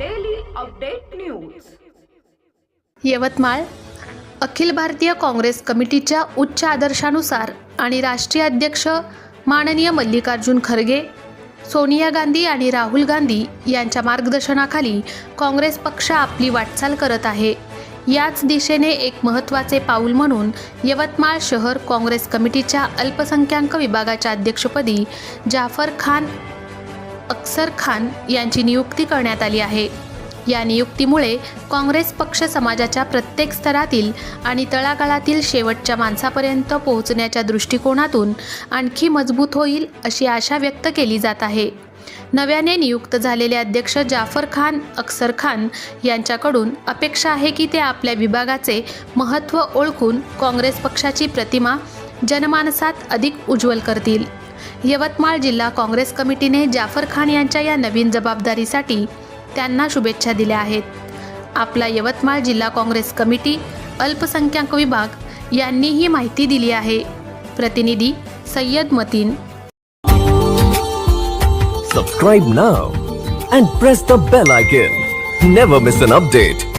Update news Yavatmal Akhil Bharatiya Congress कमिटीच्या उच्च आदर्शानुसार आणि राष्ट्रीय अध्यक्ष माननीय मल्लिकार्जुन खरगे सोनिया गांधी आणि राहुल गांधी यांच्या मार्गदर्शनाखाली काँग्रेस पक्ष आपली वाटचाल करत आहे. याच दिशेने एक महत्त्वाचे पाऊल म्हणून यवतमाळ शहर काँग्रेस कमिटीच्या अल्पसंख्याक विभागाच्या अध्यक्षपदी जाफर खान अक्सर खान यांची नियुक्ती करण्यात आली आहे. या नियुक्तीमुळे काँग्रेस पक्ष समाजाच्या प्रत्येक स्तरातील आणि तळागाळातील शेवटच्या माणसापर्यंत पोहोचण्याच्या दृष्टिकोनातून आणखी मजबूत होईल अशी आशा व्यक्त केली जात आहे. नव्याने नियुक्त झालेले अध्यक्ष जाफर खान अक्सर खान यांच्याकडून अपेक्षा आहे की ते आपल्या विभागाचे महत्त्व ओळखून काँग्रेस पक्षाची प्रतिमा जनमानसात अधिक उज्ज्वल करतील. यवतमाळ जिल्हा काँग्रेस कमिटीने जाफर खान यांच्या या नवीन जबाबदारीसाठी त्यांना शुभेच्छा दिल्या आहेत. आपला यवतमाळ जिल्हा काँग्रेस कमिटी अल्पसंख्याक विभाग यांनी ही माहिती दिली आहे. प्रतिनिधी Sayyad Mateen. Subscribe now and press the bell icon never miss an update